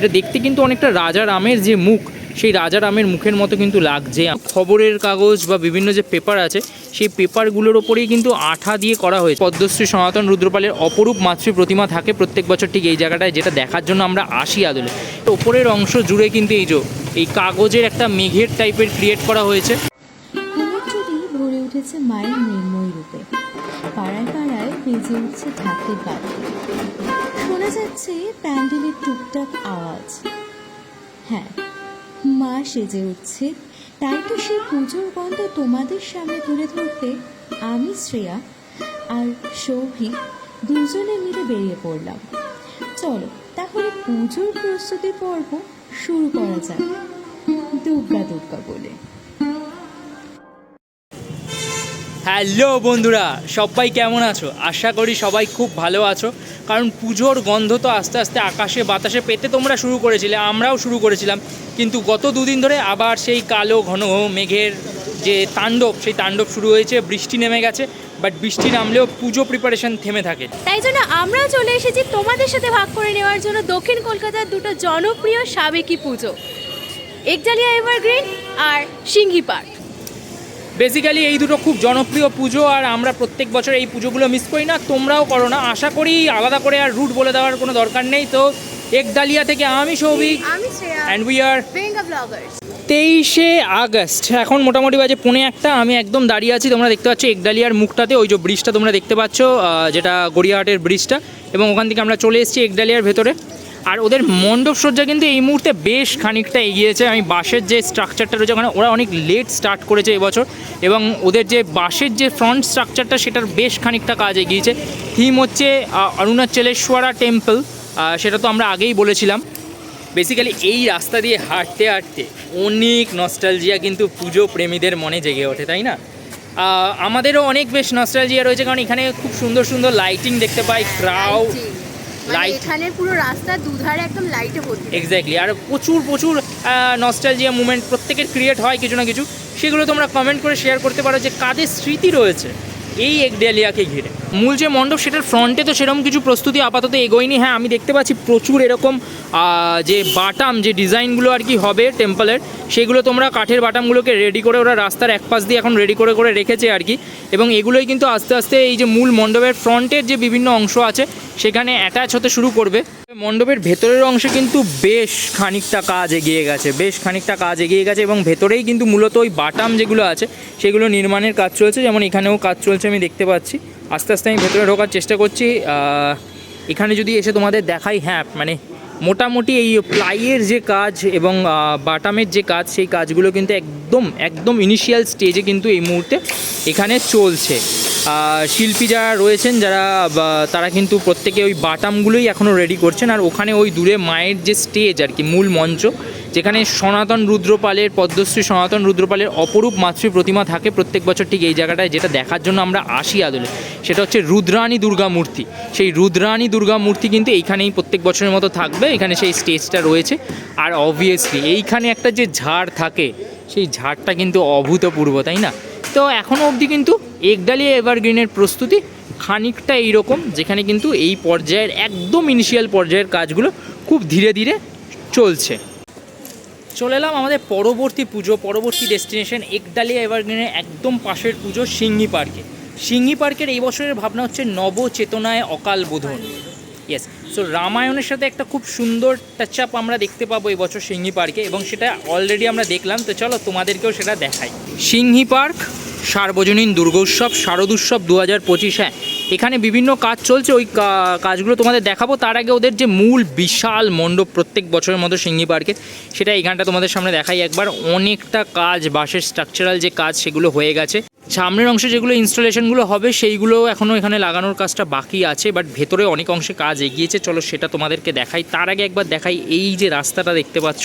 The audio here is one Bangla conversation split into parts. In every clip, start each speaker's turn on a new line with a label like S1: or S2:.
S1: এটা দেখতে কিন্তু অনেকটা রাজা রামের যে মুখ, সেই রাজা রামের মুখের মতো কিন্তু লাগছে। খবরের কাগজ বা বিভিন্ন যে পেপার আছে, সেই পেপারগুলোর ওপরেই কিন্তু আঠা দিয়ে করা হয়েছে। পদ্মশ্রী সনাতন রুদ্রপালের অপরূপ মাতৃ প্রতিমা থাকে প্রত্যেক বছর ঠিক এই জায়গাটায়, যেটা দেখার জন্য আমরা আসি আদলে। ওপরের অংশ জুড়ে কিন্তু এই যে, এই কাগজের একটা মেঘের টাইপের ক্রিয়েট করা হয়েছে।
S2: মায়ের মৃন্ময় রূপে। পাড়ায় পাড়ায় বেজে উঠছে ঢাকের বাতি শোনা যাচ্ছে প্যান্ডেলের টুকটাক আওয়াজ। হ্যাঁ মা সেজে উঠছে। তাই তো সেই পুজোর গন্ধ তোমাদের সামনে তুলে ধরতে আমি শ্রেয়া আর সৌভিক দুজনে মিলে বেরিয়ে পড়লাম। চলো, তাহলে পুজোর প্রস্তুতি পর্ব শুরু করা যাক। দুর্গা দুর্গা বলে।
S1: হ্যালো বন্ধুরা, সবাই কেমন আছো? আশা করি সবাই খুব ভালো আছো। কারণ পুজোর গন্ধ তো আস্তে আস্তে আকাশে বাতাসে পেতে তোমরা শুরু করেছিলে, আমরাও শুরু করেছিলাম। কিন্তু গত দুদিন ধরে আবার সেই কালো, ঘন মেঘের যে তাণ্ডব, সেই তাণ্ডব শুরু হয়েছে, বৃষ্টি নেমে গেছে বাট বৃষ্টি নামলেও পুজো প্রিপারেশন থেমে থাকে।
S3: তাই জন্য আমরা চলে এসেছি তোমাদের সাথে ভাগ করে নেওয়ার জন্য দক্ষিণ কলকাতার দুটো জনপ্রিয় সাবেকি পুজো। একজালিয়া এভারগ্রিন আর সিংহি পার্ক।
S1: বেসিক্যালি এই দুটো খুব জনপ্রিয় পুজো আর আমরা প্রত্যেক বছর এই পুজোগুলো মিস করি না। তোমরাও করো না। আশা করি আলাদা করে আর রুট বলে দেওয়ার কোনো দরকার নেই। তো একডালিয়া থেকে আমি সৌভিক অ্যান্ড উই আর তেইশে আগস্ট। এখন মোটামুটি বাজে পৌনে একটা। আমি একদম দাঁড়িয়ে আছি। তোমরা দেখতে পাচ্ছ একডালিয়ার মুখটাতে। ওই যে ব্রিজটা তোমরা দেখতে পাচ্ছ যেটা গড়িয়াহাটের ব্রিজটা এবং ওখান থেকে আমরা চলে এসেছি একডালিয়ার ভেতরে। আর ওদের মণ্ডপ সজ্জা কিন্তু এই মুহূর্তে বেশ খানিকটা এগিয়েছে। আমি বাসের যে স্ট্রাকচারটা রয়েছে, ওখানে ওরা অনেক লেট স্টার্ট করেছে এবছর এবং ওদের যে বাসের যে ফ্রন্ট স্ট্রাকচারটা সেটার বেশ খানিকটা কাজ এগিয়েছে। থিম হচ্ছে অরুণাচলেশ্বরা টেম্পল সেটা তো আমরা আগেই বলেছিলাম। বেসিক্যালি এই রাস্তা দিয়ে হাঁটতে হাঁটতে অনেক নস্টালজিয়া কিন্তু পুজো প্রেমীদের মনে জেগে ওঠে, তাই না? আমাদেরও অনেক বেশ নস্টালজিয়া রয়েছে, কারণ এখানে খুব সুন্দর সুন্দর লাইটিং দেখতে পাই ক্রাউ
S3: মানে
S1: Light.
S3: পুরো রাস্তা দুধারে একদম লাইটে ভর্তি।
S1: এক্স্যাক্টলি আর প্রচুর প্রচুর নস্টালজিয়া মুভমেন্ট প্রত্যেকের ক্রিয়েট হয় কিছু না কিছু। সেগুলো তোমরা কমেন্ট করে শেয়ার করতে পারো যে কাদের স্মৃতি রয়েছে এই একডেলিয়াকে ঘিরে। মূল যে মণ্ডপ সেটার ফ্রন্টে তো সেরকম কিছু প্রস্তুতি আপাতত এগোয়নি। হ্যাঁ আমি দেখতে পাচ্ছি প্রচুর এরকম যে বাটাম, যে ডিজাইনগুলো আর কি হবে টেম্পলের, সেগুলো তোমরা কাঠের বাটামগুলোকে রেডি করে ওরা রাস্তার এক পাশ দিয়ে এখন রেডি করে করে রেখেছে আর কি। এবং এগুলোই কিন্তু আস্তে আস্তে এই যে মূল মণ্ডপের ফ্রন্টের যে বিভিন্ন অংশ আছে, সেখানে অ্যাটাচ হতে শুরু করবে। মণ্ডপের ভেতরের অংশে কিন্তু বেশ খানিকটা কাজ এগিয়ে গেছে, বেশ খানিকটা কাজ এগিয়ে গেছে এবং ভেতরেই কিন্তু মূলত ওই বাটাম যেগুলো আছে, সেগুলো নির্মাণের কাজ চলছে। যেমন এখানেও কাজ চলছে, আমি দেখতে পাচ্ছি। আস্তে আস্তে আমি ভেতরে ঢোকার চেষ্টা করছি। এখানে যদি এসে তোমাদের দেখাই হ্যাঁ মানে মোটামুটি এই প্লাইয়ের যে কাজ এবং বাটামের যে কাজ, সেই কাজগুলো কিন্তু একদম একদম ইনিশিয়াল স্টেজে কিন্তু এই মুহূর্তে এখানে চলছে। শিল্পী যারা রয়েছেন, যারা তারা কিন্তু প্রত্যেকে ওই বাটামগুলোই এখনও রেডি করছেন। আর ওখানে ওই দূরে মায়ের যে স্টেজ আর কি, মূল মঞ্চ যেখানে সনাতন রুদ্রপালের পদ্মশ্রী, সনাতন রুদ্রপালের অপরূপ মাতৃ প্রতিমা থাকে প্রত্যেক বছর ঠিক এই জায়গাটায়, যেটা দেখার জন্য আমরা আসি আদলে। সেটা হচ্ছে রুদ্রাণী দুর্গা মূর্তি। সেই রুদ্রাণী দুর্গা মূর্তি কিন্তু এইখানেই প্রত্যেক বছরের মতো থাকবে, এখানে সেই স্টেজটা রয়েছে। আর অবভিয়াসলি এইখানে একটা যে ঝাড় থাকে, সেই ঝাড়টা কিন্তু অভূতপূর্ব, তাই না? তো এখনও অবধি কিন্তু একডালিয়া এভারগ্রিনের প্রস্তুতি খানিকটা এইরকম, যেখানে কিন্তু এই পর্যায়ের একদম ইনিশিয়াল পর্যায়ের কাজগুলো খুব ধীরে ধীরে চলছে। চলে এলাম আমাদের পরবর্তী পুজো, পরবর্তী ডেস্টিনেশন একডালিয়া এভারগ্রিনের একদম পাশের পুজো সিঙ্গি পার্কে সিঙ্গি পার্কের এই বছরের ভাবনা হচ্ছে নবচেতনায় অকাল বোধন। ইয়েস সো রামায়ণের সাথে একটা খুব সুন্দর টাচ আপ আমরা দেখতে পাবো এই বছর সিঙ্গি পার্কে এবং সেটা অলরেডি আমরা দেখলাম। তো চলো তোমাদেরকেও সেটা দেখাই। সিঙ্গি পার্ক সার্বজনীন দুর্গোৎসব, শারদোৎসব দু হাজার পঁচিশ। হ্যাঁ এখানে বিভিন্ন কাজ চলছে, ওই কাজগুলো তোমাদের দেখাবো। তার আগে ওদের যে মূল বিশাল মণ্ডপ প্রত্যেক বছরের মতো সিঙ্গি পার্কে, সেটা এখানটা তোমাদের সামনে দেখাই। একবার অনেকটা কাজ বাসের স্ট্রাকচারাল যে কাজ, সেগুলো হয়ে গেছে। সামনের অংশে যেগুলো ইনস্টলেশনগুলো হবে, সেইগুলো এখনও এখানে লাগানোর কাজটা বাকি আছে বাট ভেতরে অনেক অংশে কাজ এগিয়েছে। চলো সেটা তোমাদেরকে দেখাই। তার আগে একবার দেখাই এই যে রাস্তাটা দেখতে পাচ্ছ।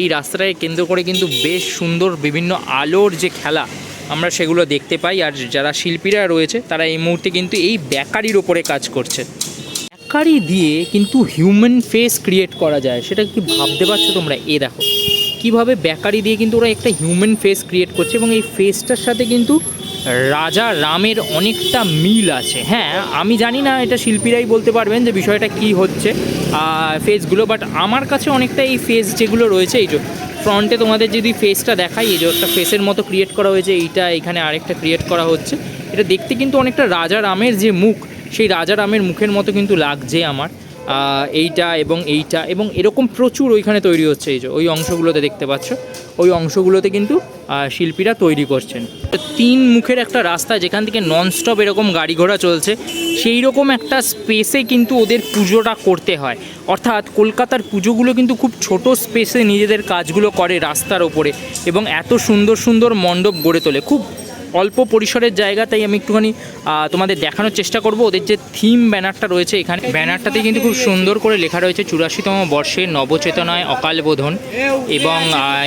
S1: এই রাস্তাটাকে কেন্দ্র করে কিন্তু বেশ সুন্দর বিভিন্ন আলোর যে খেলা আমরা সেগুলো দেখতে পাই আর যারা শিল্পীরা রয়েছে, তারা এই মুহূর্তে কিন্তু এই বেকারির ওপরে কাজ করছে। বেকারি দিয়ে কিন্তু হিউম্যান ফেস ক্রিয়েট করা যায়, সেটা কি ভাবতে পারছ তোমরা? এ দেখো, কীভাবে বেকারি দিয়ে কিন্তু ওরা একটা হিউম্যান ফেস ক্রিয়েট করছে এবং এই ফেসটার সাথে কিন্তু রাজা রামের অনেকটা মিল আছে। হ্যাঁ আমি জানি না, এটা শিল্পীরাই বলতে পারবেন যে বিষয়টা কি হচ্ছে ফেসগুলো বাট আমার কাছে অনেকটা এই ফেস যেগুলো রয়েছে, এই ফ্রন্টে তোমাদের যদি ফেসটা দেখাই, এই যে একটা ফেসের মতো ক্রিয়েট করা হয়েছে, এইটা এখানে আরেকটা ক্রিয়েট করা হচ্ছে। এটা দেখতে কিন্তু অনেকটা রাজা রামের যে মুখ, সেই রাজা রামের মুখের মতো কিন্তু লাগছে আমার। এইটা এবং এইটা এবং এরকম প্রচুর ওইখানে তৈরি হচ্ছে এই যে, ওই অংশগুলোতে দেখতে পাচ্ছ। ওই অংশগুলোতে কিন্তু শিল্পীরা তৈরি করছেন। তিন মুখের একটা রাস্তা যেখান থেকে ননস্টপ এরকম গাড়ি ঘোড়া চলছে, সেই রকম একটা স্পেসে কিন্তু ওদের পুজোটা করতে হয়। অর্থাৎ কলকাতার পুজোগুলো কিন্তু খুব ছোট স্পেসে নিজেদের কাজগুলো করে রাস্তার ওপরে এবং এত সুন্দর সুন্দর মণ্ডপ গড়ে তোলে। খুব অল্প পরিসরের জায়গা তাই আমি একটুখানি তোমাদের দেখানোর চেষ্টা করব। ওদের যে থিম ব্যানারটা রয়েছে এখানে ব্যানারটাতে কিন্তু খুব সুন্দর করে লেখা রয়েছে চুরাশিতম বর্ষে নবচেতনায় অকাল বোধন এবং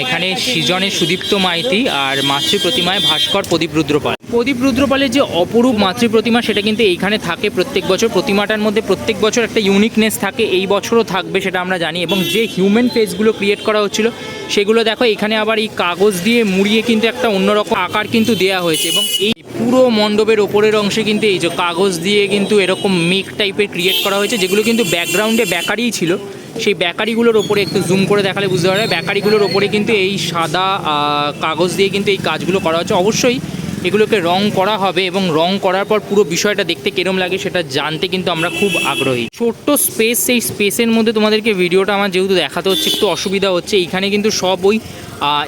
S1: এখানে সৃজনে সুদীপ্ত মাইতি আর মাতৃ প্রতিমায় ভাস্কর প্রদীপ রুদ্রপাল। প্রদীপ রুদ্রপালের যে অপরূপ মাতৃ প্রতিমা, সেটা কিন্তু এইখানে থাকে প্রত্যেক বছর। প্রতিমাটার মধ্যে প্রত্যেক বছর একটা ইউনিকনেস থাকে, এই বছরও থাকবে সেটা আমরা জানি। এবং যে হিউম্যান ফেসগুলো ক্রিয়েট করা হচ্ছিল, সেগুলো দেখো, এখানে আবার এই কাগজ দিয়ে মুড়িয়ে কিন্তু একটা অন্যরকম আকার কিন্তু দেয়া হয়েছে। এবং এই পুরো মণ্ডপের ওপরের অংশে কিন্তু এই যে কাগজ দিয়ে কিন্তু এরকম মেক টাইপের ক্রিয়েট করা হয়েছে, যেগুলো কিন্তু ব্যাকগ্রাউন্ডে বেকারিই ছিল। সেই ব্যাকারিগুলোর ওপরে একটু জুম করে দেখালে বুঝতে পারবে ব্যাকারিগুলোর ওপরে কিন্তু এই সাদা কাগজ দিয়ে কিন্তু এই কাজগুলো করা হচ্ছে। অবশ্যই এগুলোকে রং করা হবে এবং রং করার পর পুরো বিষয়টা দেখতে কেরম লাগে সেটা জানতে কিন্তু আমরা খুব আগ্রহী। ছোট্ট স্পেস সেই স্পেসের মধ্যে তোমাদেরকে ভিডিওটা আমার যেহেতু দেখাতে হচ্ছে, একটু অসুবিধা হচ্ছে, এইখানে কিন্তু সব ওই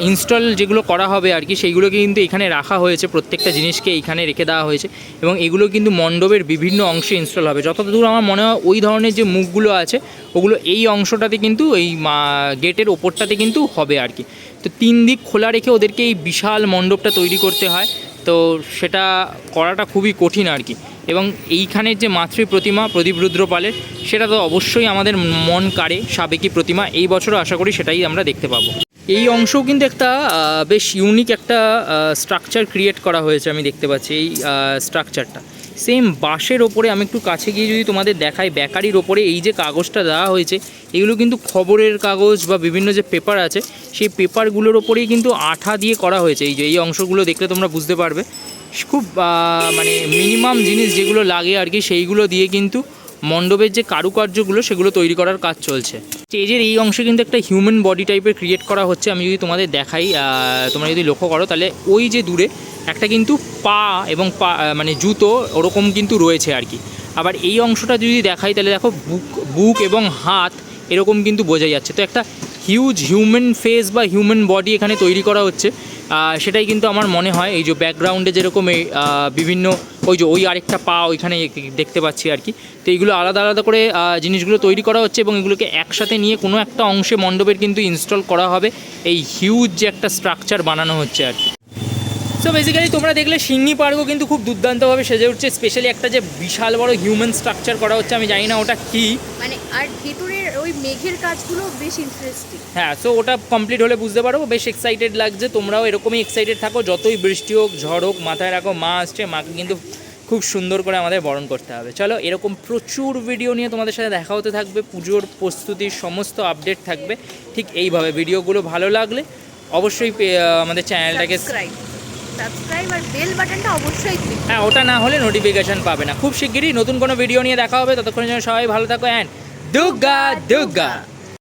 S1: ইনস্টল যেগুলো করা হবে আর কি, সেইগুলোকে কিন্তু এখানে রাখা হয়েছে, প্রত্যেকটা জিনিসকে এইখানে রেখে দেওয়া হয়েছে এবং এগুলো কিন্তু মণ্ডপের বিভিন্ন অংশে ইনস্টল হবে। যতদূর আমার মনে হয় ওই ধরনের যে মুখগুলো আছে, ওগুলো এই অংশটাতে কিন্তু, এই গেটের ওপরটাতে কিন্তু হবে আর কি। তো তিন দিক খোলা রেখে ওদেরকে এই বিশাল মণ্ডপটা তৈরি করতে হয়। তো সেটা করাটা খুবই কঠিন আর কি। এবং এইখানের যে মাতৃ প্রতিমা প্রদীপ রুদ্রপালের, সেটা তো অবশ্যই আমাদের মন কাড়ে সাবেকি প্রতিমা। এই বছরও আশা করি সেটাই আমরা দেখতে পাবো। এই অংশও কিন্তু একটা বেশ ইউনিক একটা স্ট্রাকচার ক্রিয়েট করা হয়েছে আমি দেখতে পাচ্ছি এই স্ট্রাকচারটা সেম বাঁশের ওপরে আমি একটু কাছে গিয়ে যদি তোমাদের দেখাই, বেকারির ওপরে এই যে কাগজটা দেওয়া হয়েছে, এগুলো কিন্তু খবরের কাগজ বা বিভিন্ন যে পেপার আছে, সেই পেপারগুলোর ওপরেই কিন্তু আঠা দিয়ে করা হয়েছে। এই যে এই অংশগুলো দেখলে তোমরা বুঝতে পারবে। খুব মানে মিনিমাম জিনিস যেগুলো লাগে আর কি, সেইগুলো দিয়ে কিন্তু মণ্ডপের যে কারুকার্যগুলো সেগুলো তৈরি করার কাজ চলছে। স্টেজের এই অংশে কিন্তু একটা হিউম্যান বডি টাইপের ক্রিয়েট করা হচ্ছে। আমি যদি তোমাদের দেখাই তোমরা যদি লক্ষ্য করো, তাহলে ওই যে দূরে একটা কিন্তু পা এবং পা মানে জুতো ওরকম কিন্তু রয়েছে আর কি। আবার এই অংশটা যদি দেখাই, তাহলে দেখো বুক বুক এবং হাত এরকম কিন্তু বোঝা যাচ্ছে। তো একটা হিউজ হিউম্যান ফেস বা হিউম্যান বডি এখানে তৈরি করা হচ্ছে। সেটাই কিন্তু আমার মনে হয়। এই যে ব্যাকগ্রাউন্ডে যেরকম এই বিভিন্ন ওই যে ওই আরেকটা পা ওইখানে দেখতে পাচ্ছি আর কি। তো এইগুলো আলাদা আলাদা করে জিনিসগুলো তৈরি করা হচ্ছে এবং এগুলোকে একসাথে নিয়ে কোনো একটা অংশে মণ্ডপের কিন্তু ইনস্টল করা হবে। এই হিউজ যে একটা স্ট্রাকচার বানানো হচ্ছে আর কি। সো বেসিক্যালি তোমরা দেখলে সিঙ্গি পার্কও কিন্তু খুব দুর্দান্তভাবে সেজে উঠছে। স্পেশালি একটা যে বিশাল বড় হিউম্যান স্ট্রাকচার করা হচ্ছে, আমি জানি না ওটা কী।
S3: মানে আর ভেতরের ওই মেঘের কাজগুলো বেশ ইন্টারেস্টিং
S1: হ্যাঁ সো ওটা কমপ্লিট হলে বুঝতে পারব। বেশ এক্সাইটেড লাগছে। তোমরাও এরকমই এক্সাইটেড থাকো। যতই বৃষ্টি হোক ঝড় হোক মাথায় রাখো মা আসছে মাকে কিন্তু খুব সুন্দর করে আমাদের বরণ করতে হবে। চলো এরকম প্রচুর ভিডিও নিয়ে তোমাদের সাথে দেখা হতে থাকবে। পুজোর প্রস্তুতির সমস্ত আপডেট থাকবে। ঠিক এইভাবে ভিডিওগুলো ভালো লাগলে অবশ্যই আমাদের চ্যানেলটাকে
S3: সাবস্ক্রাইব আর বেল বাটনটা অবশ্যই ক্লিক
S1: হ্যাঁ ওটা না হলে নোটিফিকেশন পাবে না। খুব শিগগিরই নতুন কোনো ভিডিও নিয়ে দেখা হবে। ততক্ষণের জন্য সবাই ভালো থাকো অ্যান্ড দুর্গা দুর্গা